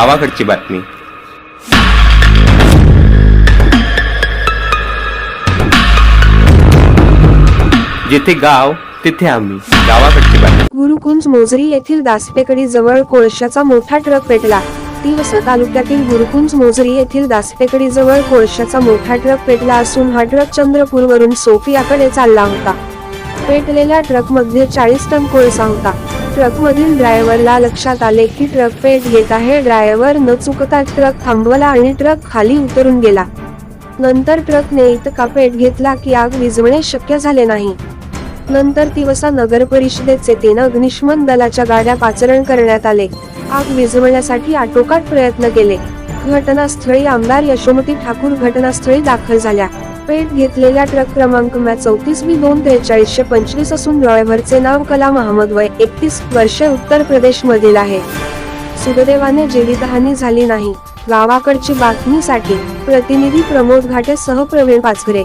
गावाकडची बातमी. जिथे गाव तिथे आम्ही. गावाकडची बातमी. गुरुकुंज मोजरी येथील दासपेकडी जवळ कोळशाचा मोठा ट्रक पेटला. तिवसा तालुक्यातील गुरुकुंज मोजरी येथील दासपेकडी जवळ कोळशाचा मोठा ट्रक पेटला असून हा ट्रक चंद्रपूरवरून सोफियाकडे चालला होता. पेटलेल्या ट्रकमध्ये चाळीस टन कोळसा होता. ट्रकमधील ड्रायव्हरला लक्षात आले की ट्रक पेट घेत आहे. ड्रायव्हर न चुकता ट्रक थांबवला आणि ट्रक खाली उतरून गेला. नंतर ट्रकने इतका पेट घेतला की आग विझवणे शक्य झाले नाही. नंतर तिवसा नगर परिषदेचे तीन अग्निशमन दलाच्या गाड्या पाचरण करण्यात आले. आग विझवण्यासाठी आटोकाट प्रयत्न केले. घटनास्थळी आमदार यशोमती ठाकूर घटनास्थळी दाखल झाल्या. पेट घेतलेल्या ट्रक क्रमांक मॅ चौतीस बी दोन त्रेचाळीसशे पंचवीस असून ड्रायव्हरचे नाव कलाम अहमद वय एकतीस वर्षे उत्तर प्रदेश मधील आहे सुखदेवाने जीवितहानी झाली नाही. गावाकडची बातमीसाठी प्रतिनिधी प्रमोद घाटे सह प्रवीण पाचघरे.